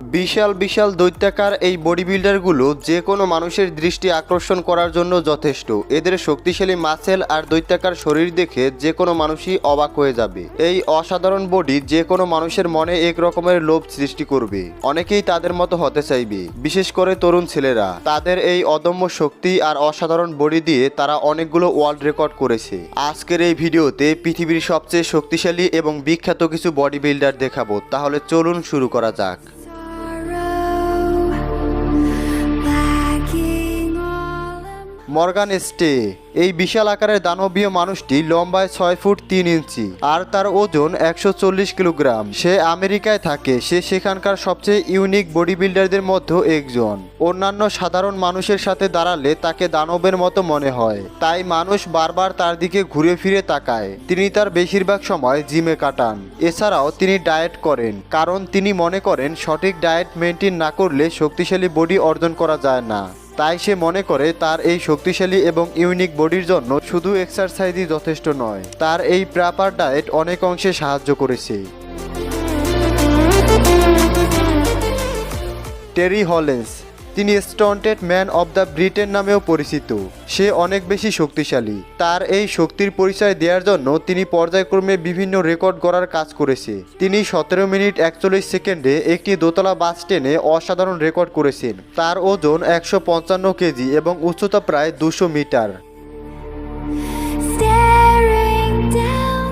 বিশাল বিশাল দৈত্যাকার এই বডি বিল্ডারগুলো যে কোনো মানুষের দৃষ্টি আকর্ষণ করার জন্য যথেষ্ট। এদের শক্তিশালী মাসেল আর দৈত্যাকার শরীর দেখে যে কোনো মানুষই অবাক হয়ে যাবে। এই অসাধারণ বডি যে কোনো মানুষের মনে এক রকমের লোভ সৃষ্টি করবে। অনেকেই তাদের মতো হতে চাইবে, বিশেষ করে তরুণ ছেলেরা। তাদের এই অদম্য শক্তি আর অসাধারণ বডি দিয়ে তারা অনেকগুলো ওয়ার্ল্ড রেকর্ড করেছে। আজকের এই ভিডিওতে পৃথিবীর সবচেয়ে শক্তিশালী এবং বিখ্যাত কিছু বডি বিল্ডার দেখাবো। তাহলে চলুন শুরু করা যাক। মর্গান স্টে এই বিশাল আকারের দানবীয় মানুষটি লম্বায় ছয় ফুট তিন ইঞ্চি আর তার ওজন একশো চল্লিশ কিলোগ্রাম। সে আমেরিকায় থাকে। সে সেখানকার সবচেয়ে ইউনিক বডি বিল্ডারদের মধ্যে একজন। অন্যান্য সাধারণ মানুষের সাথে দাঁড়ালে তাকে দানবের মতো মনে হয়। তাই মানুষ বারবার তার দিকে ঘুরে ফিরে তাকায়। তিনি তার বেশিরভাগ সময় জিমে কাটান। এছাড়াও তিনি ডায়েট করেন, কারণ তিনি মনে করেন সঠিক ডায়েট মেনটেন না করলে শক্তিশালী বডি অর্জন করা যায় না। তাই সে মনে করে তার এই শক্তিশালী এবং ইউনিক বডির জন্য শুধু এক্সারসাইজই যথেষ্ট নয়, তার এই প্রপার ডায়েট অনেক অংশে সাহায্য করেছে। টেরি হলেন্স তিনি stunted man of the Britain নামেও পরিচিত। সে অনেক বেশি শক্তিশালী। তার এই শক্তির পরিচয় দেওয়ার জন্য তিনি পর্যায়ক্রমে বিভিন্ন রেকর্ড গড়ার কাজ করেছে। তিনি সতেরো মিনিট একচল্লিশ সেকেন্ডে একটি দোতলা বাস টেনে অসাধারণ রেকর্ড করেছেন। তার ওজন একশো পঞ্চান্ন কেজি এবং উচ্চতা প্রায় দুশো মিটার।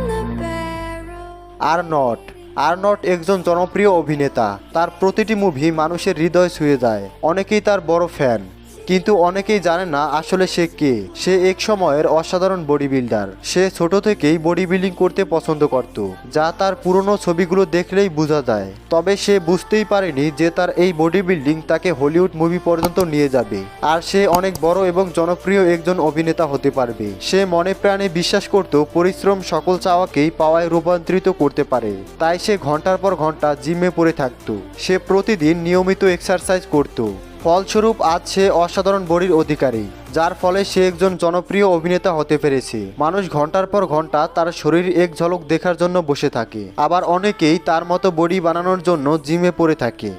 The barrel. আর্নট একজন জনপ্রিয় অভিনেতা। তার প্রতিটি মুভি মানুষের হৃদয় ছুঁয়ে যায়। অনেকেই তার বড় ফ্যান কিন্তু অনেকেই জানে না আসলে সে কে। সে এক সময়ের অসাধারণ বডি বিল্ডার সে ছোট থেকেই বডি বিল্ডিং করতে পছন্দ করত, যা তার পুরনো ছবিগুলো দেখলেই বোঝা যায়। তবে সে বুঝতেই পারেনি যে তার এই বডি বিল্ডিং তাকে হলিউড মুভি পর্যন্ত নিয়ে যাবে, আর সে অনেক বড় এবং জনপ্রিয় একজন অভিনেতা হতে পারবে। সে মনে প্রাণে বিশ্বাস করত পরিশ্রম সকল চাওয়াকেই পাওয়ায় রূপান্তরিত করতে পারে, তাই সে ঘণ্টার পর ঘণ্টা জিমে পড়ে থাকতো। সে প্রতিদিন নিয়মিত এক্সারসাইজ করত। ফলস্বরূপ আজ সে অসাধারণ বডির অধিকারী যার ফলে সে একজন জনপ্রিয় অভিনেতা হতে পেরেছে। মানুষ ঘণ্টার পর ঘণ্টা তার শরীর এক ঝলক দেখার জন্য বসে থাকে। আবার অনেকেই তার মতো বডি বানানোর জন্য জিমে পড়ে থাকে।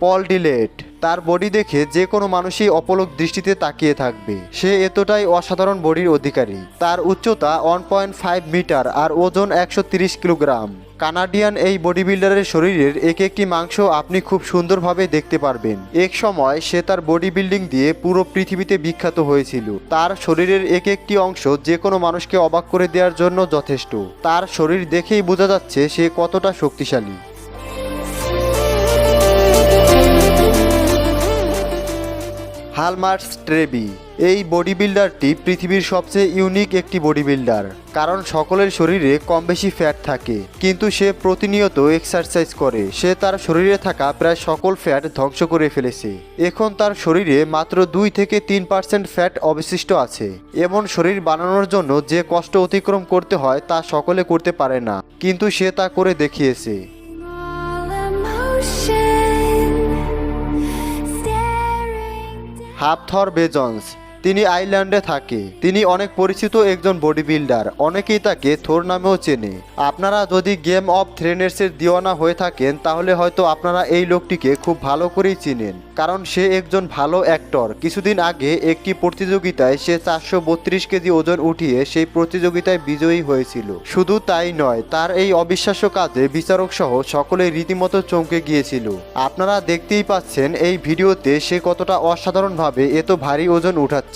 পল ডিলেট তার বডি দেখে যে কোনো মানুষই অপলক দৃষ্টিতে তাকিয়ে থাকবে। সে এতটাই অসাধারণ বডির অধিকারী। তার উচ্চতা ওয়ান পয়েন্ট ফাইভ মিটার আর ওজন একশো তিরিশ কিলোগ্রাম। কানাডিয়ান এই বডি বিল্ডারের শরীরের এক একটি মাংস আপনি খুব সুন্দরভাবে দেখতে পারবেন। এক সময় সে তার বডি বিল্ডিং দিয়ে পুরো পৃথিবীতে বিখ্যাত হয়েছিল। তার শরীরের এক একটি অংশ যে কোনো মানুষকে অবাক করে দেওয়ার জন্য যথেষ্ট। তার শরীর দেখেই বোঝা যাচ্ছে সে কতটা শক্তিশালী। হালমার্স ট্রেবি। এই বডি বিল্ডারটি পৃথিবীর সবচেয়ে ইউনিক একটি বডি বিল্ডার কারণ সকলের শরীরে কম বেশি ফ্যাট থাকে, কিন্তু সে প্রতিনিয়ত এক্সারসাইজ করে। সে তার শরীরে থাকা প্রায় সকল ফ্যাট ধ্বংস করে ফেলেছে। এখন তার শরীরে মাত্র দুই থেকে তিন পার্সেন্ট ফ্যাট অবশিষ্ট আছে। এমন শরীর বানানোর জন্য যে কষ্ট অতিক্রম করতে হয় তা সকলে করতে পারে না, কিন্তু সে তা করে দেখিয়েছে। হাফথর বেজন্স তিনি আইল্যান্ডে থাকে। তিনি অনেক পরিচিত একজন বডি বিল্ডার অনেকেই তাকে থোর নামেও চেনে। আপনারা যদি গেম অফ থ্রেনার্সের দিওয়ানা হয়ে থাকেন, তাহলে হয়তো আপনারা এই লোকটিকে খুব ভালো করেই চিনেন। কারণ সে একজন ভালো অ্যাক্টর। কিছুদিন আগে একটি প্রতিযোগিতায় সে চারশো বত্রিশ কেজি ওজন উঠিয়ে সেই প্রতিযোগিতায় বিজয়ী হয়েছিল। শুধু তাই নয়, তার এই অবিশ্বাস্য কাজে বিচারক সহ সকলে রীতিমতো চমকে গিয়েছিল। আপনারা দেখতেই পাচ্ছেন, এই ভিডিওতে সে কতটা অসাধারণভাবে এত ভারী ওজন উঠাচ্ছে।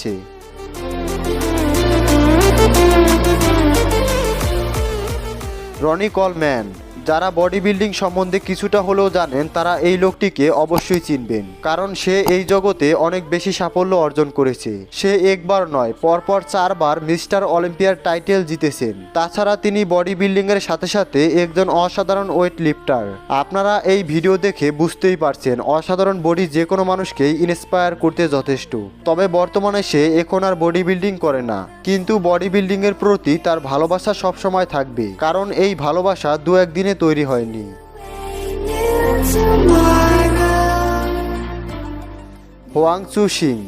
Ronnie Coleman. যারা বডি বিল্ডিং সম্বন্ধে কিছুটা হলেও জানেন, তারা এই লোকটিকে অবশ্যই চিনবেন। কারণ সে এই জগতে অনেক বেশি সাফল্য অর্জন করেছে। সে একবার নয়, পরপর চারবার মিস্টার অলিম্পিয়ার টাইটেল জিতেছেন। তাছাড়া তিনি বডি বিল্ডিং এর সাথে সাথে একজন অসাধারণ ওয়েট লিফটার আপনারা এই ভিডিও দেখে বুঝতেই পারছেন, অসাধারণ বডি যে কোনো মানুষকেই ইন্সপায়ার করতে যথেষ্ট। তবে বর্তমানে সে এখন আর বডি বিল্ডিং করে না। কিন্তু বডি বিল্ডিং এর প্রতি তার ভালোবাসা সবসময় থাকবে। কারণ এই ভালোবাসা দু একদিনে তৈরি হয়নি। হোয়াং সু সিং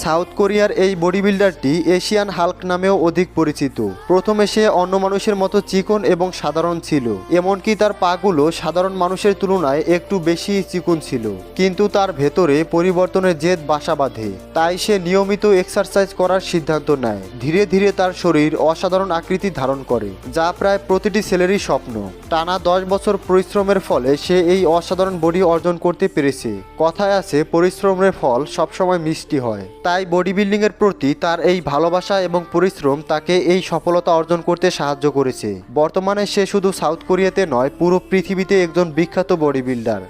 সাউথ কোরিয়ার এই বডি বিল্ডারটি এশিয়ান হাল্ক নামেও অধিক পরিচিত। প্রথমে সে অন্য মানুষের মতো চিকন এবং সাধারণ ছিল, এমনকি তার পাগুলো সাধারণ মানুষের তুলনায় একটু বেশি চিকন ছিল, কিন্তু তার ভেতরে পরিবর্তনের জেদ বাসা বাঁধে, তাই সে নিয়মিত এক্সারসাইজ করার সিদ্ধান্ত নেয়। ধীরে ধীরে তার শরীর অসাধারণ আকৃতি ধারণ করে, যা প্রায় প্রতিটি ছেলেরই স্বপ্ন। টানা দশ বছর পরিশ্রমের ফলে সে এই অসাধারণ বডি অর্জন করতে পেরেছে। কথায় আছে, পরিশ্রমের ফল সবসময় মিষ্টি হয়। তাই বডি বিল্ডিংয়ের প্রতি তার এই ভালোবাসা এবং পরিশ্রম তাকে এই সফলতা অর্জন করতে সাহায্য করেছে। বর্তমানে সে শুধু সাউথ কোরিয়াতে নয় পুরো পৃথিবীতে একজন বিখ্যাত বডি বিল্ডার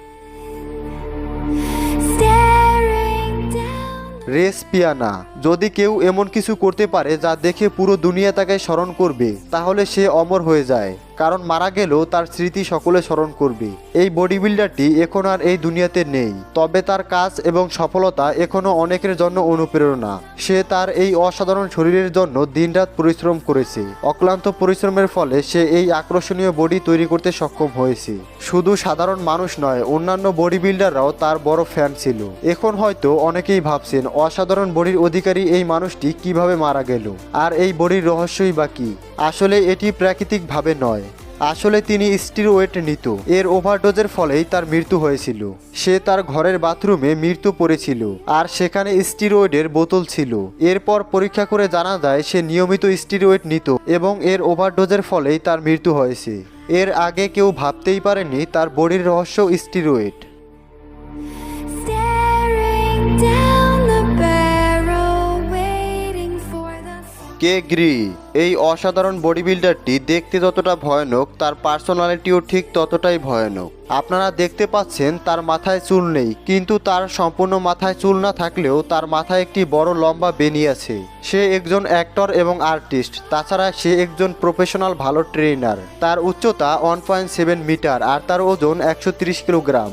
রেস পিয়ানা যদি কেউ এমন কিছু করতে পারে যা দেখে পুরো দুনিয়া তাকে স্মরণ করবে তাহলে সে অমর হয়ে যায়। কারণ মারা গেলেও তার স্মৃতি সকলে স্মরণ করবে। এই বডি বিল্ডারটি এখন আর এই দুনিয়াতে নেই, তবে তার কাজ এবং সফলতা এখনও অনেকের জন্য অনুপ্রেরণা। সে তার এই অসাধারণ শরীরের জন্য দিনরাত পরিশ্রম করেছে। অক্লান্ত পরিশ্রমের ফলে সে এই আকর্ষণীয় বডি তৈরি করতে সক্ষম হয়েছে। শুধু সাধারণ মানুষ নয়, অন্যান্য বডি বিল্ডাররাও তার বড় ফ্যান ছিল। এখন হয়তো অনেকেই ভাবছেন, অসাধারণ বডির অধিকারী এই মানুষটি কীভাবে মারা গেল? আর এই বডির রহস্যই বা কি? আসলে এটি প্রাকৃতিকভাবে নয়। আসলে তিনি স্টিরওয়েট নিত। এর ওভারডোজের ফলেই তার মৃত্যু হয়েছিল। সে তার ঘরের বাথরুমে মৃত্যু পড়েছিল আর সেখানে স্টিরয়েডের বোতল ছিল। এরপর পরীক্ষা করে জানা যায় সে নিয়মিত স্টিরয়েড নিত এবং এর ওভারডোজের ফলেই তার মৃত্যু হয়েছে। এর আগে কেউ ভাবতেই পারেনি তার বডির রহস্য স্টিরয়েড কে গ্রি? এই অসাধারণ বডি বিল্ডারটি দেখতে যতটা ভয়ানক, তার পার্সোনালিটিও ঠিক ততটাই ভয়ানক। আপনারা দেখতে পাচ্ছেন তার মাথায় চুল নেই, কিন্তু তার সম্পূর্ণ মাথায় চুল না থাকলেও তার মাথায় একটি বড় লম্বা বেনি আছে। সে একজন অ্যাক্টর এবং আর্টিস্ট, তাছাড়া সে একজন প্রফেশনাল ভালো ট্রেনার তার উচ্চতা ওয়ান পয়েন্ট সেভেন মিটার আর তার ওজন একশো কিলোগ্রাম।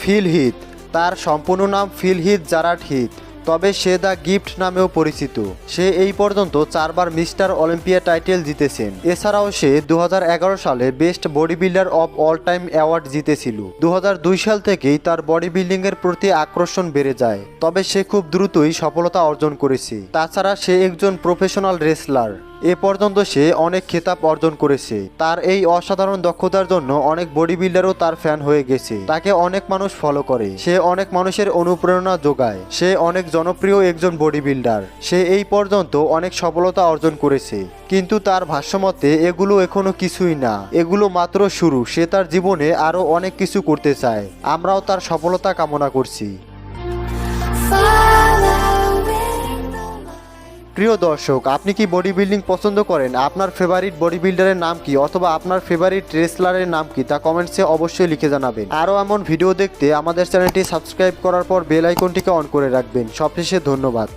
ফিল হিথ তার সম্পূর্ণ নাম ফিল হিথ জারাট হিথ তবে সে দ্য গিফট নামেও পরিচিত। সে এই পর্যন্ত চারবার মিস্টার অলিম্পিয়া টাইটেল জিতেছেন। এছাড়াও সে দু হাজার এগারো সালে best body builder of all time award জিতেছিল। দু হাজার দুই সাল থেকেই তার বডি বিল্ডিং এর প্রতি আকর্ষণ বেড়ে যায়, তবে সে খুব দ্রুতই সফলতা অর্জন করেছে। তাছাড়া সে একজন প্রফেশনাল রেসলার। এ পর্যন্ত সে অনেক খেতাব অর্জন করেছে। তার এই অসাধারণ দক্ষতার জন্য অনেক বডি বিল্ডারও তার ফ্যান হয়ে গেছে। তাকে অনেক মানুষ ফলো করে। সে অনেক মানুষের অনুপ্রেরণা যোগায়। সে অনেক জনপ্রিয় একজন বডি বিল্ডার সে এই পর্যন্ত অনেক সফলতা অর্জন করেছে। কিন্তু তার ভাষ্যমতে, এগুলো এখনও কিছুই না। এগুলো মাত্র শুরু। সে তার জীবনে আরও অনেক কিছু করতে চায়। আমরাও তার সফলতা কামনা করছি. প্রিয় দর্শক, আপনি কি বডি বিল্ডিং পছন্দ করেন? আপনার ফেভারিট বডি বিল্ডারের নাম কি অথবা আপনার ফেভারিট রেসলারের নাম কি তা কমেন্টসে অবশ্যই লিখে জানাবেন। আরও এমন ভিডিও দেখতে আমাদের চ্যানেলটি সাবস্ক্রাইব করার পর বেল আইকনটিকে অন করে রাখবেন। সবশেষে ধন্যবাদ।